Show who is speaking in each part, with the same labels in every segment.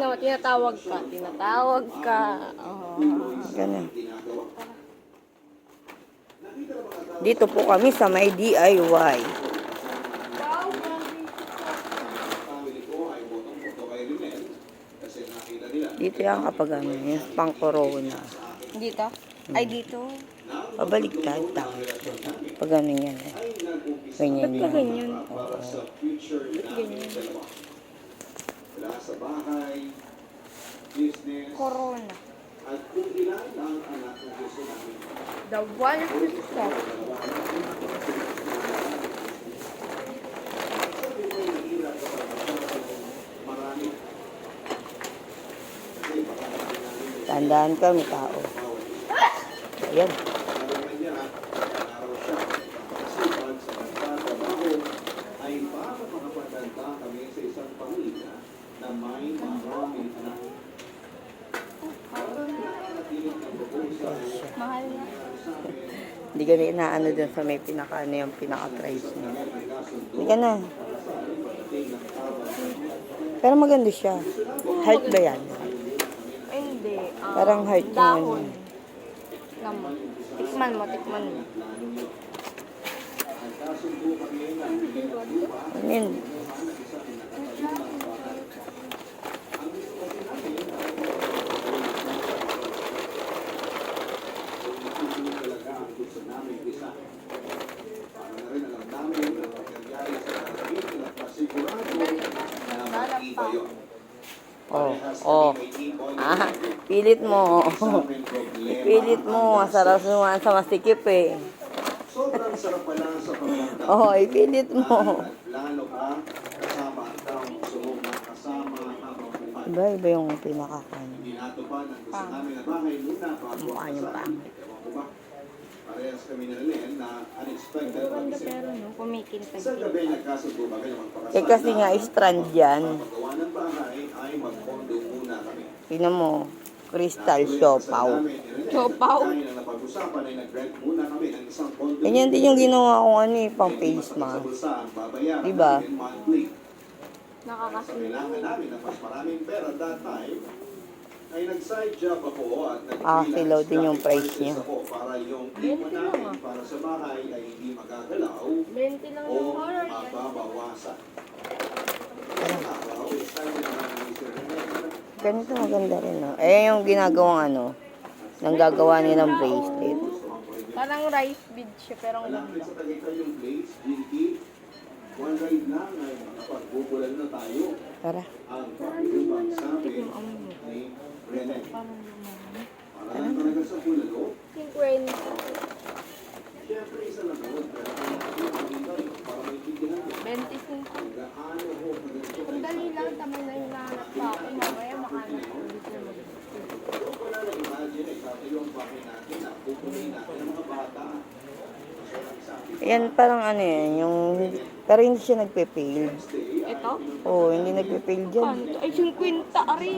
Speaker 1: mo, tinatawag ka. Tinatawag ka. Oh.
Speaker 2: Ganun. Dito po kami sa may DIY. Dito ano, yung pang corona.
Speaker 1: Dito? Ay, dito.
Speaker 2: Pabaliktad, tama. Pag ano yan eh. Ganyan
Speaker 1: Ba't ka
Speaker 2: yan.
Speaker 1: ganyan?
Speaker 2: Oo.
Speaker 1: Ganyan.
Speaker 3: Bahay, business,
Speaker 1: Corona.
Speaker 3: at kung ilan ang anak na gusto namin
Speaker 1: The one stop.
Speaker 3: marami.
Speaker 2: Tandaan ka, may tao. Ayan.
Speaker 3: Kalaman niya, araw siya, kasipag sa pagtatrabaho, ay para makapagdanta kami sa isang pamilya na may maraming anak.
Speaker 1: Mahal na.
Speaker 2: Hindi ka na inaano dun sa may pinaka, ano yung pinaka-price niya. Hindi ka na. Pero maganda siya. Heart ba yan?
Speaker 1: Hindi. ah,
Speaker 2: Parang heart ano.
Speaker 1: Dahon. Naman. Tikman mo, tikman mo.
Speaker 2: Ano yun?
Speaker 3: talaga ang gusto namin isa. Para na rin alam namin na nangyayari sa natin at masigurado yun.
Speaker 2: Oh, oh. Ah, pilit mo. Pilit mo. Masarap naman sa masikip eh.
Speaker 3: Sobrang sarap pala sa pagkanta.
Speaker 2: Oh, ipilit mo.
Speaker 3: At lalo pa kasama ang taong mong makasama habang buhay.
Speaker 2: Iba, iba yung pinaka
Speaker 3: Hindi natupad ang gusto namin na bahay muna bago ang. Ewan ko? Parehas kami na rin na unexpected
Speaker 1: Maganda
Speaker 3: pag-isip.
Speaker 1: pero no, kumikintag.
Speaker 3: Isang gabi nagkasundo ba kayo magpakasal?
Speaker 2: Eh kasi nga, strand yan.
Speaker 3: Paggawa ng bahay ay mag-condo muna kami.
Speaker 2: Tingnan mo. Crystal Siopaw.
Speaker 1: Siopaw?
Speaker 3: Kaya na napag-usapan ay nag-rent muna kami ng isang condo.
Speaker 2: Ganyan din yung ginawa kong ano eh, pang face
Speaker 3: Sa
Speaker 2: mask.
Speaker 3: ang
Speaker 2: Diba?
Speaker 3: Sa
Speaker 1: Nakakasundo.
Speaker 3: kailangan namin ng mas maraming pera that time, ay nag-side job ako at
Speaker 2: Ah,
Speaker 3: nag-freelance
Speaker 2: din yung
Speaker 3: graphic
Speaker 2: price
Speaker 3: artist
Speaker 2: niya.
Speaker 3: ako para yung iwan
Speaker 1: lang,
Speaker 3: namin
Speaker 1: ah.
Speaker 3: para sa bahay ay hindi magagalaw
Speaker 1: 20 lang
Speaker 3: o
Speaker 1: yung horror yan.
Speaker 3: mababawasan. Isang araw, excited na namin ni Sir Rene.
Speaker 2: Ganito maganda rin, no? Eh, yung ginagawang ano, nang gagawa niya ng bracelet.
Speaker 1: Parang rice bead siya, pero ang
Speaker 3: Malapit sa Tagaytay yung place, GT. One ride lang ay makapagbubulan na tayo.
Speaker 2: Tara.
Speaker 3: Ang talaga sa bulalo,
Speaker 1: 50.
Speaker 3: Isa lang yun. Pero kung nakikita yun, para maintindihan mo
Speaker 1: 25.
Speaker 3: kung gaano ho kaganito
Speaker 1: Kung dali lang, tamay na hinahanap pa ako. Mamaya makahanap ko ulit na mag
Speaker 3: Yung
Speaker 2: Yan parang ano yan, yung... Pero hindi siya nagpe-fail.
Speaker 1: Ito?
Speaker 2: Oo, oh, hindi nagpe-fail dyan.
Speaker 1: Ay, 50 ari.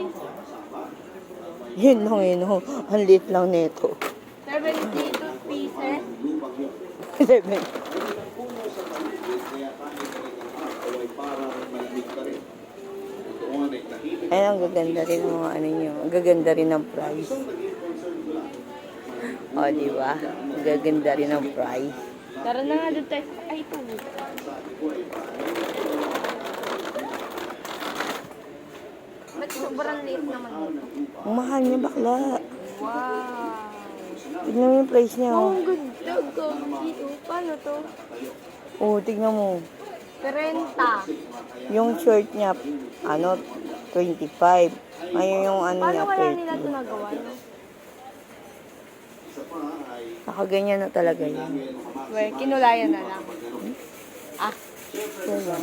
Speaker 2: Yun lang yun, oh. Ang liit lang nito.
Speaker 1: 72 pieces.
Speaker 3: lupang yun.
Speaker 2: Seven.
Speaker 3: Puno sa paligid, kaya kahit talagang araw ay parang malamig pa rin. Doon ay tahimik.
Speaker 2: Ay, ang gaganda rin ng mga ano nyo. Ang gaganda rin ng price. O, oh, di ba? Ang gaganda rin ng price.
Speaker 1: Tara na nga doon tayo. Ay, ito. Ba't sobrang liit naman?
Speaker 2: Ang mahal niya, bakla.
Speaker 1: Wow.
Speaker 2: Tignan mo yung price niya,
Speaker 1: Oh,
Speaker 2: oh.
Speaker 1: ang ganda. Gagi. Oh, paano to?
Speaker 2: Oo, tignan mo.
Speaker 1: 30.
Speaker 2: Yung short niya, ano, 25. Ngayon yung ano
Speaker 1: Paano
Speaker 2: niya,
Speaker 1: wala nila
Speaker 2: 30.
Speaker 1: ginagawa? No?
Speaker 2: Nakaganyan na talaga yun.
Speaker 1: Well, kinulayan na lang. Ah,
Speaker 3: agad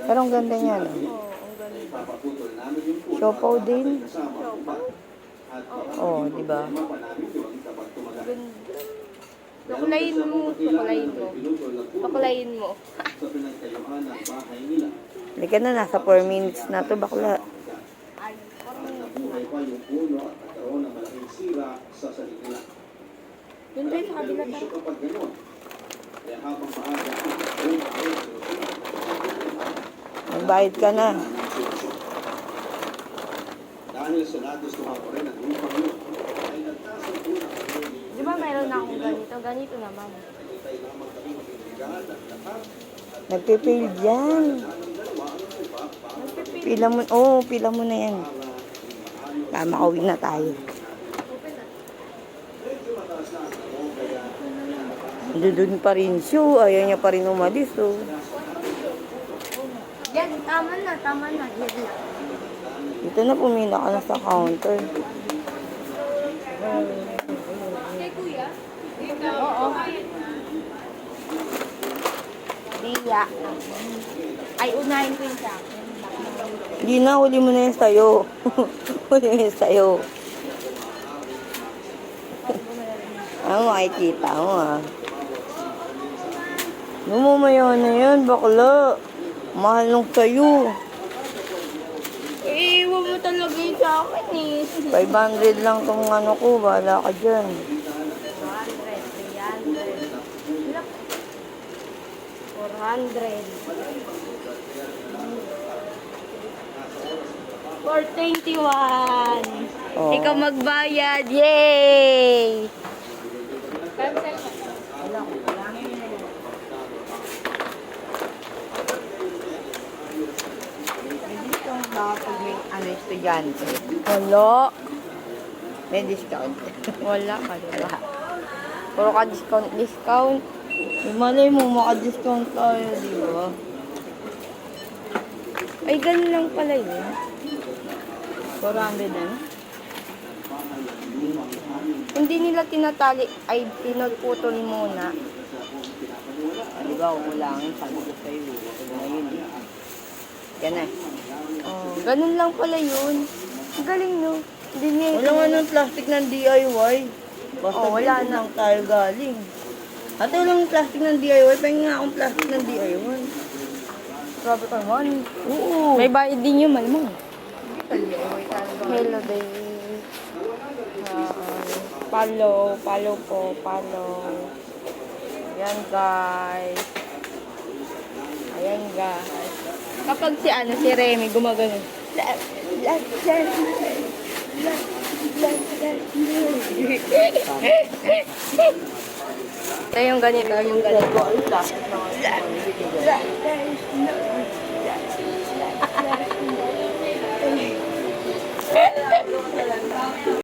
Speaker 2: Pero ang ganda niya, no?
Speaker 1: oo,
Speaker 2: Siopaw din. Oo, oh, di ba?
Speaker 3: problema pa namin yun kapag tumagal.
Speaker 1: Ganda. Tukulayin mo, tukulayin mo.
Speaker 3: Na
Speaker 1: Tukulayin mo.
Speaker 2: Halika na, nasa 4 minutes na to, bakla.
Speaker 1: Ay, parang
Speaker 3: Nabuhay pa yung puno at nagkaroon ng malaking sira sa sarili nila.
Speaker 1: Yun tayo sa kabila tayo.
Speaker 3: isyo kapag gano'n. Kaya habang maaga, buong araw, sinusunod.
Speaker 2: bayad ka na.
Speaker 3: Dahil sa nagustuhan ko rin ang upang yun, ay nagtasang unang
Speaker 1: Di ba mayroon na akong ganito? Ganito naman.
Speaker 3: Hintay lamang kami mag-ibigan at lahat
Speaker 2: Nagpe-fail yan. Pila mo, oh, pila mo na yan. Tama, uwi na tayo. Doon pa rin siya. Ayaw niya pa rin umalis, oh.
Speaker 1: Yan, tama na, tama na. Yan lang.
Speaker 2: Dito na pumila ka na sa counter.
Speaker 1: Diya. Ay, unahin ko yung sa akin.
Speaker 2: Hindi na, huli mo na yan sa'yo. huli mo yan sa'yo. Ano makikita mo ah. Lumumaya na yan, bakla. Mahal nung sa'yo.
Speaker 1: Eh, huwag mo talaga yung sa akin eh.
Speaker 2: 500 lang tong ano ko, bahala ka dyan.
Speaker 1: 400. For 21.
Speaker 2: Oh.
Speaker 1: Ikaw magbayad. Yay!
Speaker 2: Dito, kapag may estudyante,
Speaker 1: Wala.
Speaker 2: may discount.
Speaker 1: Wala ka, diba?
Speaker 2: Puro ka discount, discount. May malay mo, maka-discount tayo, di ba?
Speaker 1: Ay, ganun lang pala yun.
Speaker 2: 400 na.
Speaker 1: Hindi nila tinatali, ay pinagputol muna.
Speaker 2: Di ba, kukulangin, sabi ko sa'yo. Ngayon, eh. Yan na.
Speaker 1: Oh, ganun lang pala yun. Ang galing, no? Hindi niya
Speaker 2: Wala nga ng plastic ng DIY. Basta
Speaker 1: Oh, wala na.
Speaker 2: lang tayo galing. Ate, walang plastic ng DIY. Pahingin nga akong plastic ng DIY.
Speaker 1: Grabe ka naman.
Speaker 2: Oo.
Speaker 1: May bayad din yun, malamang. Hello, babe. Hi. Follow, follow po, follow. Ayan, guys. Ayan, guys. Kapag si ano, si Remy, gumagano. Ito yung ganito, yung ganito.